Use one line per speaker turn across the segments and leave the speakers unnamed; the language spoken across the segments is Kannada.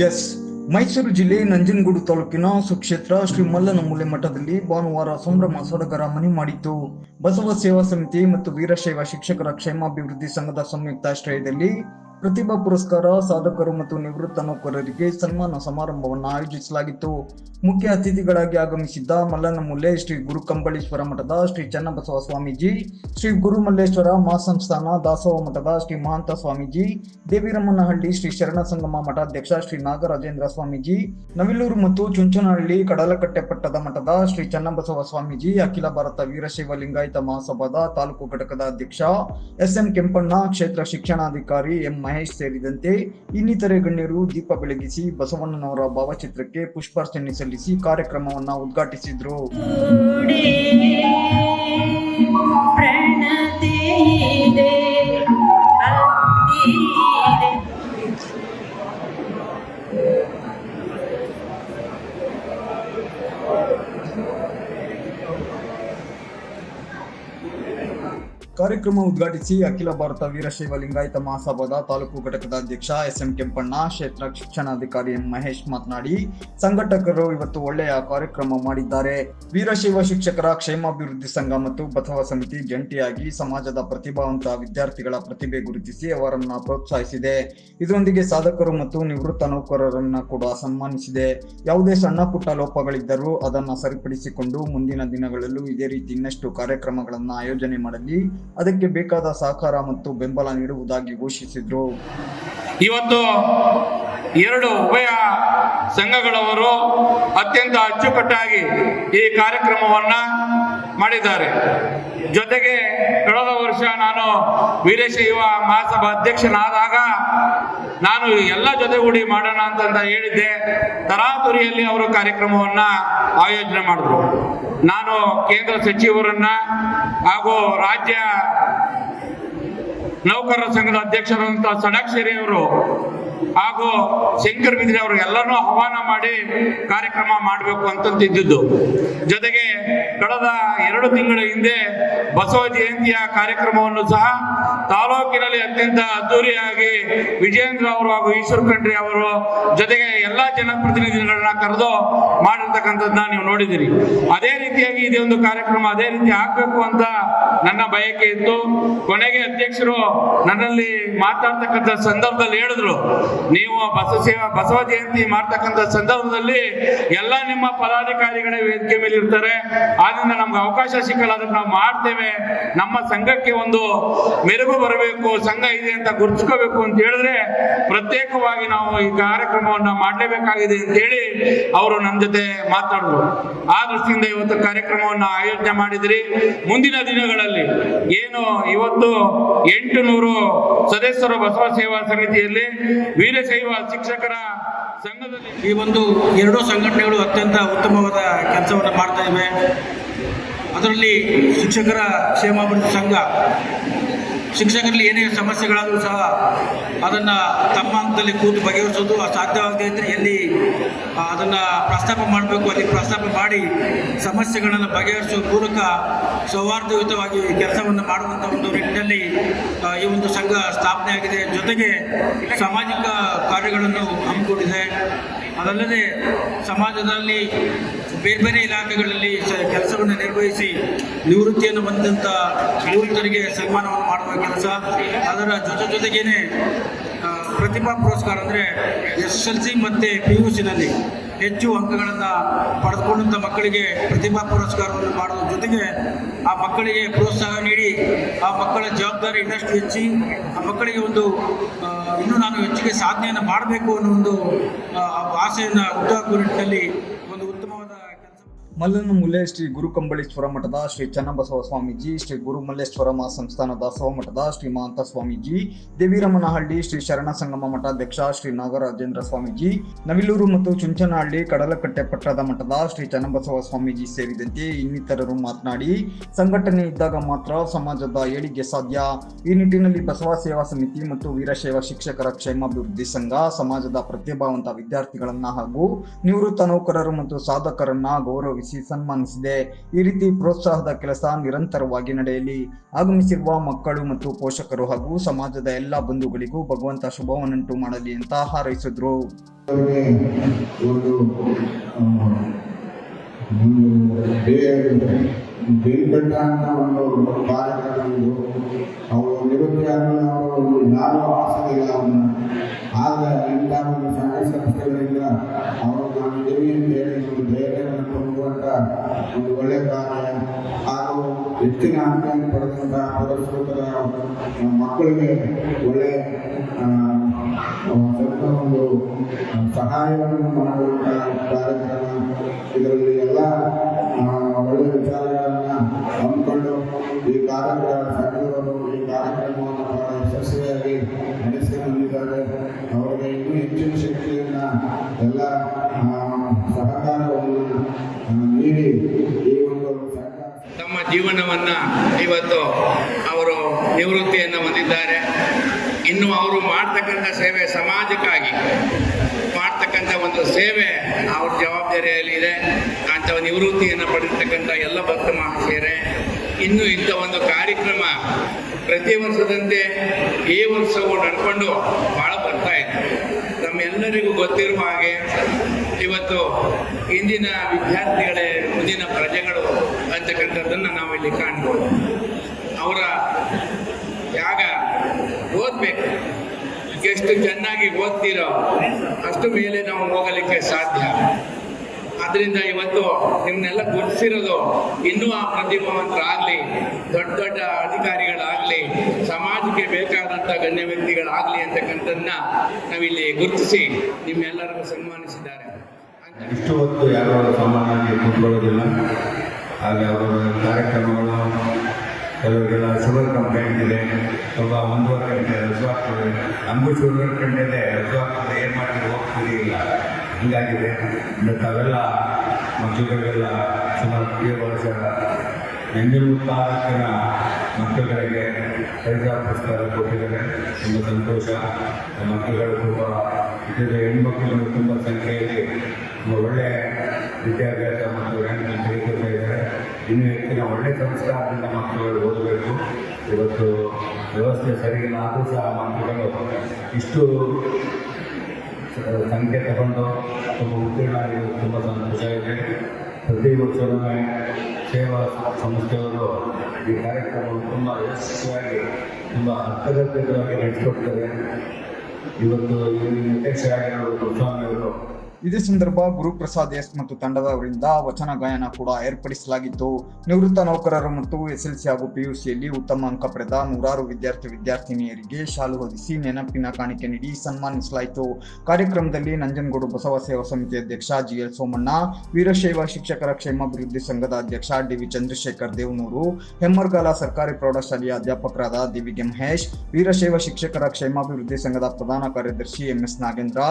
ಎಸ್ ಮೈಸೂರು ಜಿಲ್ಲೆ ನಂಜನಗೂಡು ತಾಲೂಕಿನ ಸುಕ್ಷೇತ್ರ ಶ್ರೀ ಮಲ್ಲನ ಮೂಲೆ ಮಠದಲ್ಲಿ ಭಾನುವಾರ ಸಂಭ್ರಮ ಸಡಗರ ಮನೆ ಮಾಡಿತು ಬಸವ ಸೇವಾ ಸಮಿತಿ ಮತ್ತು ವೀರಶೈವ ಶಿಕ್ಷಕರ ಕ್ಷೇಮಾಭಿವೃದ್ಧಿ ಸಂಘದ ಸಂಯುಕ್ತ ಆಶ್ರಯದಲ್ಲಿ ಪ್ರತಿಭಾ ಪುರಸ್ಕಾರ, ಸಾಧಕರು ಮತ್ತು ನಿವೃತ್ತ ನೌಕರರಿಗೆ ಸನ್ಮಾನ ಸಮಾರಂಭವನ್ನು ಆಯೋಜಿಸಲಾಗಿತ್ತು. ಮುಖ್ಯ ಅತಿಥಿಗಳಾಗಿ ಆಗಮಿಸಿದ್ದ ಮಲ್ಲನ ಮೂಲೆ ಶ್ರೀ ಗುರು ಕಂಬಳೇಶ್ವರ ಮಠದ ಶ್ರೀ ಚನ್ನಬಸವ ಸ್ವಾಮೀಜಿ, ಶ್ರೀ ಗುರುಮಲ್ಲೇಶ್ವರ ಮಹಾಸಂಸ್ಥಾನ ದಾಸೋಹ ಮಠದ ಶ್ರೀ ಮಹಾಂತ ಸ್ವಾಮೀಜಿ ದೇವಿರಮ್ಮನಹಳ್ಳಿ ಶ್ರೀ ಶರಣ ಸಂಗಮ ಮಠಾಧ್ಯಕ್ಷ ಶ್ರೀ ನಾಗರಾಜೇಂದ್ರ ಸ್ವಾಮೀಜಿ, ನವಿಲೂರು ಮತ್ತು ಚುಂಚನಹಳ್ಳಿ ಕಡಲಕಟ್ಟೆ ಪಟ್ಟದ ಮಠದ ಶ್ರೀ ಚನ್ನಬಸವ ಸ್ವಾಮೀಜಿ, ಅಖಿಲ ಭಾರತ ವೀರಶೈವ ಲಿಂಗಾಯತ ಮಹಾಸಭಾದ ತಾಲೂಕು ಘಟಕದ ಅಧ್ಯಕ್ಷ ಎಸ್ ಎಂ ಕೆಂಪಣ್ಣ ಕ್ಷೇತ್ರ ಶಿಕ್ಷಣಾಧಿಕಾರಿ ಎಂ ಮಹೇಶ್ ಸೇರಿದಂತೆ ಇನ್ನಿತರೆ ಗಣ್ಯರು ದೀಪ ಬೆಳಗಿಸಿ ಬಸವಣ್ಣನವರ ಭಾವಚಿತ್ರಕ್ಕೆ ಪುಷ್ಪಾರ್ಚನೆ ಸಲ್ಲಿಸಿ ಕಾರ್ಯಕ್ರಮವನ್ನು ಉದ್ಘಾಟಿಸಿದ್ರು. ಕಾರ್ಯಕ್ರಮ ಉದ್ಘಾಟಿಸಿ ಅಖಿಲ ಭಾರತ ವೀರಶೈವ ಲಿಂಗಾಯತ ಮಹಾಸಭಾದ ತಾಲೂಕು ಘಟಕದ ಅಧ್ಯಕ್ಷ ಎಸ್ ಎಂ ಕೆಂಪಣ್ಣ, ಕ್ಷೇತ್ರ ಶಿಕ್ಷಣಾಧಿಕಾರಿ ಎಂ ಮಹೇಶ್ ಮಾತನಾಡಿ, ಸಂಘಟಕರು ಇವತ್ತು ಒಳ್ಳೆಯ ಕಾರ್ಯಕ್ರಮ ಮಾಡಿದ್ದಾರೆ. ವೀರಶೈವ ಶಿಕ್ಷಕರ ಕ್ಷೇಮಾಭಿವೃದ್ಧಿ ಸಂಘ ಮತ್ತು ಬಸವ ಸಮಿತಿ ಜಂಟಿಯಾಗಿ ಸಮಾಜದ ಪ್ರತಿಭಾವಂತ ವಿದ್ಯಾರ್ಥಿಗಳ ಪ್ರತಿಭೆ ಗುರುತಿಸಿ ಅವರನ್ನು ಪ್ರೋತ್ಸಾಹಿಸಿದೆ. ಇದರೊಂದಿಗೆ ಸಾಧಕರು ಮತ್ತು ನಿವೃತ್ತ ನೌಕರರನ್ನ ಕೂಡ ಸನ್ಮಾನಿಸಿದೆ. ಯಾವುದೇ ಸಣ್ಣ ಪುಟ್ಟ ಲೋಪಗಳಿದ್ದರೂ ಅದನ್ನು ಸರಿಪಡಿಸಿಕೊಂಡು ಮುಂದಿನ ದಿನಗಳಲ್ಲೂ ಇದೇ ರೀತಿ ಇನ್ನಷ್ಟು ಕಾರ್ಯಕ್ರಮಗಳನ್ನು ಆಯೋಜನೆ ಮಾಡಲಿ. ಅದಕ್ಕೆ ಬೇಕಾದ ಸಹಕಾರ ಮತ್ತು ಬೆಂಬಲ ನೀಡುವುದಾಗಿ ಘೋಷಿಸಿದ್ರು.
ಇವತ್ತು ಎರಡು ಉಭಯ ಸಂಘಗಳವರು ಅತ್ಯಂತ ಅಚ್ಚುಕಟ್ಟಾಗಿ ಈ ಕಾರ್ಯಕ್ರಮವನ್ನ ಮಾಡಿದ್ದಾರೆ. ಜೊತೆಗೆ ಕಳೆದ ವರ್ಷ ನಾನು ವೀರಶೈವ ಮಹಾಸಭಾ ಅಧ್ಯಕ್ಷನಾದಾಗ ನಾನು ಎಲ್ಲ ಜೊತೆಗೂಡಿ ಮಾಡೋಣ ಅಂತಂತ ಹೇಳಿದ್ದೆ. ತರಾತುರಿಯಲ್ಲಿ ಅವರು ಕಾರ್ಯಕ್ರಮವನ್ನ ಆಯೋಜನೆ ಮಾಡಿದ್ರು. ನಾನು ಕೇಂದ್ರ ಸಚಿವರನ್ನ ಹಾಗೂ ರಾಜ್ಯ ನೌಕರರ ಸಂಘದ ಅಧ್ಯಕ್ಷರಂತ ಸಡಾಕ್ಷರಿ ಅವರು ಹಾಗೂ ಶಂಕರ್ ಬಿದ್ರಿ ಅವರು ಎಲ್ಲರೂ ಆಹ್ವಾನ ಮಾಡಿ ಕಾರ್ಯಕ್ರಮ ಮಾಡಬೇಕು ಅಂತಂತಿದ್ದು ಜೊತೆಗೆ ಕಳೆದ ಎರಡು ತಿಂಗಳ ಹಿಂದೆ ಬಸವ ಜಯಂತಿಯ ಕಾರ್ಯಕ್ರಮವನ್ನು ಸಹ ತಾಲೂಕಿನಲ್ಲಿ ಅತ್ಯಂತ ಅದ್ದೂರಿಯಾಗಿ ವಿಜೇಂದ್ರ ಅವರು ಹಾಗೂ ಈಶ್ವರ್ ಖಂಡ್ರಿ ಅವರು ಜೊತೆಗೆ ಎಲ್ಲಾ ಜನಪ್ರತಿನಿಧಿಗಳನ್ನ ಕರೆದು ಮಾಡಿರ್ತಕ್ಕಂಥದ್ದನ್ನ ನೀವು ನೋಡಿದಿರಿ. ಅದೇ ರೀತಿಯಾಗಿ ಇದೇ ಒಂದು ಕಾರ್ಯಕ್ರಮ ಅದೇ ರೀತಿ ಆಗ್ಬೇಕು ಅಂತ ನನ್ನ ಬಯಕೆ ಇತ್ತು. ಕೊನೆಗೆ ಅಧ್ಯಕ್ಷರು ನನ್ನಲ್ಲಿ ಮಾತಾಡ್ತಕ್ಕಂಥ ಸಂದರ್ಭದಲ್ಲಿ ಹೇಳಿದ್ರು. ನೀವು ಬಸವ ಸೇವಾ, ಬಸವ ಜಯಂತಿ ಮಾಡ್ತಕ್ಕಂಥ ಸಂದರ್ಭದಲ್ಲಿ ಎಲ್ಲ ನಿಮ್ಮ ಪದಾಧಿಕಾರಿಗಳೇ ವೇದಿಕೆ ಮೇಲೆ ಇರ್ತಾರೆ. ಆದ್ರಿಂದ ನಮ್ಗೆ ಅವಕಾಶ ಸಿಕ್ಕಲ್ಲ ಅದನ್ನ ನಾವು ಮಾಡ್ತೇವೆ. ನಮ್ಮ ಸಂಘಕ್ಕೆ ಒಂದು ಮೆರುಗು ಬರಬೇಕು, ಸಂಘ ಇದೆ ಅಂತ ಗುರುತಿಸ್ಕೋಬೇಕು ಅಂತ ಹೇಳಿದ್ರೆ ಪ್ರತ್ಯೇಕವಾಗಿ ನಾವು ಈ ಕಾರ್ಯಕ್ರಮವನ್ನ ಮಾಡಲೇಬೇಕಾಗಿದೆ ಅಂತ ಹೇಳಿ ಅವರು ನಮ್ಮ ಜೊತೆ ಮಾತಾಡಿದ್ರು. ಆ ದೃಷ್ಟಿಯಿಂದ ಇವತ್ತು ಕಾರ್ಯಕ್ರಮವನ್ನ ಆಯೋಜನೆ ಮಾಡಿದ್ರಿ. ಮುಂದಿನ ದಿನಗಳಲ್ಲಿ ಏನು ಇವತ್ತು ಎಂಟು ನೂರು ಸದಸ್ಯರು ಬಸವ ಸೇವಾ ಸಮಿತಿಯಲ್ಲಿ ವೀರಶೈವ ಶಿಕ್ಷಕರ ಸಂಘದಲ್ಲಿ
ಈ ಒಂದು ಎರಡೂ ಸಂಘಟನೆಗಳು ಅತ್ಯಂತ ಉತ್ತಮವಾದ ಕೆಲಸವನ್ನು ಮಾಡ್ತಾ ಇವೆ. ಅದರಲ್ಲಿ ಶಿಕ್ಷಕರ ಕ್ಷೇಮಾಭಿವೃದ್ಧಿ ಸಂಘ ಶಿಕ್ಷಕರಲ್ಲಿ ಏನೇ ಸಮಸ್ಯೆಗಳಾದರೂ ಸಹ ಅದನ್ನು ತಮ್ಮ ಹಂತದಲ್ಲಿ ಕೂತು ಬಗೆಹರಿಸೋದು ಸಾಧ್ಯವಾಗದೇ ಇದ್ದರೆ ಎಲ್ಲಿ ಅದನ್ನು ಪ್ರಸ್ತಾಪ ಮಾಡಬೇಕು, ಅಲ್ಲಿ ಪ್ರಸ್ತಾಪ ಮಾಡಿ ಸಮಸ್ಯೆಗಳನ್ನು ಬಗೆಹರಿಸುವ ಮೂಲಕ ಸೌಹಾರ್ದಯುತವಾಗಿ ಕೆಲಸವನ್ನು ಮಾಡುವಂಥ ಒಂದು ನಿಟ್ಟಿನಲ್ಲಿ ಈ ಒಂದು ಸಂಘ ಸ್ಥಾಪನೆ ಆಗಿದೆ. ಜೊತೆಗೆ ಸಾಮಾಜಿಕ ಕಾರ್ಯಗಳನ್ನು ಹಮ್ಮಿಕೊಂಡಿದೆ. ಅದಲ್ಲದೆ ಸಮಾಜದಲ್ಲಿ ಬೇರೆ ಬೇರೆ ಇಲಾಖೆಗಳಲ್ಲಿ ಕೆಲಸವನ್ನು ನಿರ್ವಹಿಸಿ ನಿವೃತ್ತಿಯನ್ನು ಹೊಂದಿದಂಥ ನಿವೃತ್ತರಿಗೆ ಸನ್ಮಾನವನ್ನು ಕೆಲಸ. ಅದರ ಜೊತೆ ಜೊತೆಗೇನೆ ಪ್ರತಿಭಾ ಪುರಸ್ಕಾರ ಅಂದರೆ ಎಸ್ ಎಲ್ ಸಿ ಮತ್ತು ಪಿ ಯು ಸಿನಲ್ಲಿ ಹೆಚ್ಚು ಅಂಕಗಳನ್ನು ಪಡೆದುಕೊಂಡಂಥ ಮಕ್ಕಳಿಗೆ ಪ್ರತಿಭಾ ಪುರಸ್ಕಾರವನ್ನು ಮಾಡುವ ಜೊತೆಗೆ ಆ ಮಕ್ಕಳಿಗೆ ಪ್ರೋತ್ಸಾಹ ನೀಡಿ, ಆ ಮಕ್ಕಳ ಜವಾಬ್ದಾರಿ ಇನ್ನಷ್ಟು ಹೆಚ್ಚಿ, ಆ ಮಕ್ಕಳಿಗೆ ಒಂದು ಇನ್ನೂ ನಾನು ಹೆಚ್ಚಿಗೆ ಸಾಧನೆಯನ್ನು ಮಾಡಬೇಕು ಅನ್ನೋ ಒಂದು ಆಸೆಯನ್ನು ಹುಟ್ಟುಹಾಕುವ ನಿಟ್ಟಿನಲ್ಲಿ ಒಂದು ಉತ್ತಮವಾದ ಕೆಲಸ
ಮಲ್ಲನ ಮುಲ್ಲೆ ಶ್ರೀ ಗುರು ಕಂಬಳೇಶ್ವರ ಮಠದ ಶ್ರೀ ಚನ್ನಬಸವ ಸ್ವಾಮೀಜಿ, ಶ್ರೀ ಗುರು ಮಲ್ಲೇಶ್ವರ ಮಠದ ಶ್ರೀ ಮಹಾಂತ ಸ್ವಾಮೀಜಿ ದೇವಿರಮ್ಮನಹಳ್ಳಿ ಶ್ರೀ ಶರಣ ಸಂಗಮ ಮಠಾಧ್ಯಕ್ಷ ಶ್ರೀ ನಾಗರಾಜೇಂದ್ರ ಸ್ವಾಮೀಜಿ, ನವಿಲೂರು ಮತ್ತು ಚುಂಚನಹಳ್ಳಿ ಕಡಲಕಟ್ಟೆ ಪಟ್ಟದ ಮಠದ ಶ್ರೀ ಚನ್ನಬಸವ ಸ್ವಾಮೀಜಿ ಸೇರಿದಂತೆ ಇನ್ನಿತರರು ಮಾತನಾಡಿ, ಸಂಘಟನೆ ಇದ್ದಾಗ ಮಾತ್ರ ಸಮಾಜದ ಏಳಿಗೆ ಸಾಧ್ಯ. ಈ ನಿಟ್ಟಿನಲ್ಲಿ ಬಸವ ಸೇವಾ ಸಮಿತಿ ಮತ್ತು ವೀರಶೈವ ಶಿಕ್ಷಕರ ಕ್ಷೇಮಾಭಿವೃದ್ಧಿ ಸಂಘ ಸಮಾಜದ ಪ್ರತಿಭಾವಂತ ವಿದ್ಯಾರ್ಥಿಗಳನ್ನ ಹಾಗೂ ನಿವೃತ್ತ ನೌಕರರು ಮತ್ತು ಸಾಧಕರನ್ನ ಗೌರವಿಸಿ ಗೌರವಿಸಿ ಸನ್ಮಾನಿಸಿದೆ. ಈ ರೀತಿ ಪ್ರೋತ್ಸಾಹದ ಕೆಲಸ ನಿರಂತರವಾಗಿ ನಡೆಯಲಿ. ಆಗಮಿಸಿರುವ ಮಕ್ಕಳು ಮತ್ತು ಪೋಷಕರು ಹಾಗೂ ಸಮಾಜದ ಎಲ್ಲ ಬಂಧುಗಳಿಗೂ ಭಗವಂತ ಶುಭವನ್ನುಂಟು ಮಾಡಲಿ ಅಂತ ಹಾರೈಸಿದ್ರು.
ಬೇರ್ಪಟ್ಟ ಅಂತ ಒಂದು ಅವರು ಅವರು ಇಂಥ ಒಂದು ಸಂಸ್ಥೆಗಳಿಂದ ಅವರು ನಾನು ಇದ್ದೀವಿ ಅಂತ ಒಂದು ಒಳ್ಳೆ ಕಾರ್ಯ ಹಾಗೂ ಹೆಚ್ಚಿನ ಅಂಕ ಪಡೆದಂಥ ಪುರಸ್ಕೃತರ ಮಕ್ಕಳಿಗೆ ಒಳ್ಳೆ ಸ್ವಲ್ಪ ಒಂದು ಸಹಾಯವನ್ನು ಮಾಡುವಂಥ ಕಾರ್ಯಕ್ರಮ. ಇದರಲ್ಲಿ ಎಲ್ಲ ಒಳ್ಳೆ ಒಳ್ಳೆಯ ವಿಚಾರಗಳನ್ನು ಹಮ್ಮಿಕೊಂಡು ಈ ಕಾರ್ಯಕ್ರಮ, ಸಂಘದವರು ಈ ಕಾರ್ಯಕ್ರಮವನ್ನು ಯಶಸ್ವಿಯಾಗಿ ನಡೆಸಿ ಬಂದಿದ್ದಾರೆ. ಅವರಿಗೆ ಇನ್ನೂ ಹೆಚ್ಚಿನ ಶಕ್ತಿಯನ್ನು
ಜೀವನವನ್ನ ಇವತ್ತು ಅವರು ನಿವೃತ್ತಿಯನ್ನು ಹೊಂದಿದ್ದಾರೆ. ಇನ್ನು ಅವರು ಮಾಡ್ತಕ್ಕಂಥ ಸೇವೆ ಸಮಾಜಕ್ಕಾಗಿ. ಮಾಡ್ತಕ್ಕಂಥ ಒಂದು ಸೇವೆ ಅವ್ರ ಜವಾಬ್ದಾರಿಯಲ್ಲಿ ಇದೆ. ಅಂಥ ನಿವೃತ್ತಿಯನ್ನು ಪಡೆದಿರ್ತಕ್ಕಂಥ ಎಲ್ಲ ಭಕ್ತ ಮಹಾಶಯರೇ ಇನ್ನು ಇಂಥ ಒಂದು ಕಾರ್ಯಕ್ರಮ ಪ್ರತಿ ವರ್ಷದಂತೆ ಈ ವರ್ಷವೂ ನಡ್ಕೊಂಡು ಭಾಳ ಬರ್ತಾ ಇದೆ. ನಮ್ಮೆಲ್ಲರಿಗೂ ಗೊತ್ತಿರುವ ಹಾಗೆ ಇವತ್ತು ಇಂದಿನ ವಿದ್ಯಾರ್ಥಿಗಳೇ, ಮುಂದಿನ ಪ್ರಜೆಗಳು ಅಂತಕ್ಕಂಥದ್ದನ್ನು ನಾವು ಇಲ್ಲಿ ಕಾಣ್ಬೋದು. ಅವರ ಯಾಗ ಓದ್ಬೇಕು. ಎಷ್ಟು ಚೆನ್ನಾಗಿ ಓದ್ತೀರೋ ಅಷ್ಟು ಮೇಲೆ ನಾವು ಹೋಗಲಿಕ್ಕೆ ಸಾಧ್ಯ. ಅದರಿಂದ ಇವತ್ತು ನಿಮ್ಮನ್ನೆಲ್ಲ ಗುರುತಿಸಿರೋದು ಇನ್ನೂ ಆ ಪ್ರತಿಭಾವಂತರಾಗ್ಲಿ ದೊಡ್ಡ ದೊಡ್ಡ ಅಧಿಕಾರಿಗಳಾಗಲಿ, ಸಮಾಜಕ್ಕೆ ಬೇಕಾದಂಥ ಗಣ್ಯ ವ್ಯಕ್ತಿಗಳಾಗಲಿ ಅಂತಕ್ಕಂಥದ್ದನ್ನ ನಾವಿಲ್ಲಿ ಗುರುತಿಸಿ ನಿಮ್ಮೆಲ್ಲರನ್ನು ಸನ್ಮಾನಿಸಿದ್ದಾರೆ.
ಇಷ್ಟು ಹೊತ್ತು ಯಾರು ಸಾಮಾನ್ಯವಾಗಿ ಕೂತ್ಕೊಳ್ಳೋದಿಲ್ಲ. ಹಾಗೆ ಅವರ ಕಾರ್ಯಕ್ರಮಗಳು, ಕೆಲವರಿಗೆಲ್ಲ ಶುಗರ್ ಕಂಪ್ಲೇಂಟ್ ಇದೆ. ಸ್ವಲ್ಪ ಒಂದೂವರೆ ಗಂಟೆ ರಜು ಆಗ್ತದೆ. ನಮಗೂ ಶುಗರ್ ಗಂಟೆದೆ ರಜು ಆಗ್ತದೆ. ಏನು ಮಾಡಿ ಹೋಗ್ತಿರಲಿಲ್ಲ ಹೀಗಾಗಿದೆ ತಾವೆಲ್ಲ ಮಕ್ಕಳುಗಳಿಗೆಲ್ಲ ಸುಮಾರು ಏಳು ವರ್ಷ ಎಂಜಲು ತಾಲೂಕಿನ ಮಕ್ಕಳುಗಳಿಗೆ ಕೈಜಾ ಪುರಸ್ಕಾರ ಕೊಟ್ಟಿದ್ದಾರೆ. ತುಂಬ ಸಂತೋಷ. ಮಕ್ಕಳುಗಳು ತುಂಬ ಇದರ ಹೆಣ್ಮಕ್ಳು ತುಂಬ ಸಂಖ್ಯೆಯಲ್ಲಿ ತುಂಬ ಒಳ್ಳೆಯ ವಿದ್ಯಾಭ್ಯಾಸ ಮತ್ತು ರ್ಯಾಂಕ್ ತೆಗೆದುಕೊಳ್ತಾ ಇದ್ದಾರೆ. ಇನ್ನೂ ಹೆಚ್ಚಿನ ಒಳ್ಳೆಯ ಸಂಸ್ಕಾರದಿಂದ ಮಕ್ಕಳುಗಳು ಓದಬೇಕು. ಇವತ್ತು ವ್ಯವಸ್ಥೆ ಸರಿಯಿಲ್ಲ ಆದರೂ ಸಹ ಮಕ್ಕಳುಗಳು ಇಷ್ಟು ಸಂಖ್ಯೆ ತಗೊಂಡು ತುಂಬ ಉತ್ತೀರ್ಣ ಆಗಿರೋದು ತುಂಬ ಸಂತೋಷ ಇದೆ. ಪ್ರತಿ ವರ್ಷವೂ ಸೇವಾ ಸಂಸ್ಥೆಯವರು ಈ ಕಾರ್ಯಕ್ರಮವನ್ನು ತುಂಬ ಯಶಸ್ವಿಯಾಗಿ, ತುಂಬ ಅರ್ಥಗರ್ಭಿತವಾಗಿ ನಡೆಸಿಕೊಡ್ತಾರೆ. ಇವತ್ತು ಈ ಅಧ್ಯಕ್ಷರಾಗಿರೋ ಗುರುಸ್ವಾಮಿ ಅವರು
ಇದೇ ಸಂದರ್ಭ ಗುರುಪ್ರಸಾದ್ ಎಸ್ ಮತ್ತು ತಂಡದವರಿಂದ ವಚನ ಗಾಯನ ಕೂಡ ಏರ್ಪಡಿಸಲಾಗಿತ್ತು. ನಿವೃತ್ತ ನೌಕರರು ಮತ್ತು ಎಸ್ಎಲ್ಸಿ ಹಾಗೂ ಪಿಯುಸಿಯಲ್ಲಿ ಉತ್ತಮ ಅಂಕ ಪಡೆದ ನೂರಾರು ವಿದ್ಯಾರ್ಥಿ ವಿದ್ಯಾರ್ಥಿನಿಯರಿಗೆ ಶಾಲು ಹೊದಿಸಿ ನೆನಪಿನ ಕಾಣಿಕೆ ನೀಡಿ ಸನ್ಮಾನಿಸಲಾಯಿತು. ಕಾರ್ಯಕ್ರಮದಲ್ಲಿ ನಂಜನಗೂಡು ಬಸವ ಸೇವಾ ಸಮಿತಿ ಅಧ್ಯಕ್ಷ ಜಿಎಲ್ ಸೋಮಣ್ಣ, ವೀರಶೈವ ಶಿಕ್ಷಕರ ಕ್ಷೇಮಾಭಿವೃದ್ಧಿ ಸಂಘದ ಅಧ್ಯಕ್ಷ ಡಿವಿ ಚಂದ್ರಶೇಖರ್ ದೇವನೂರು, ಹೆಮ್ಮರ್ಗಾಲ ಸರ್ಕಾರಿ ಪ್ರೌಢಶಾಲೆಯ ಅಧ್ಯಾಪಕರಾದ ದಿವಿಗೆ ಮಹೇಶ್, ವೀರಶೈವ ಶಿಕ್ಷಕರ ಕ್ಷೇಮಾಭಿವೃದ್ಧಿ ಸಂಘದ ಪ್ರಧಾನ ಕಾರ್ಯದರ್ಶಿ ಎಂಎಸ್ ನಾಗೇಂದ್ರ,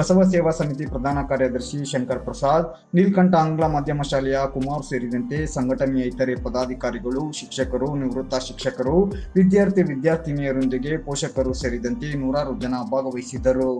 ಬಸವ ಸೇವಾ ಸಮಿತಿ ಪ್ರಧಾನ ಕಾರ್ಯದರ್ಶಿ ಶಂಕರ್ ಪ್ರಸಾದ್, ನೀಲ್ಕಂಠ ಆಂಗ್ಲ ಮಾಧ್ಯಮ ಶಾಲೆಯ ಕುಮಾರ್ ಸೇರಿದಂತೆ ಸಂಘಟನೆಯ ಇತರೆ ಪದಾಧಿಕಾರಿಗಳು, ಶಿಕ್ಷಕರು, ನಿವೃತ್ತ ಶಿಕ್ಷಕರು, ವಿದ್ಯಾರ್ಥಿ ವಿದ್ಯಾರ್ಥಿನಿಯರೊಂದಿಗೆ ಪೋಷಕರು ಸೇರಿದಂತೆ ನೂರಾರು ಜನ ಭಾಗವಹಿಸಿದ್ದರು.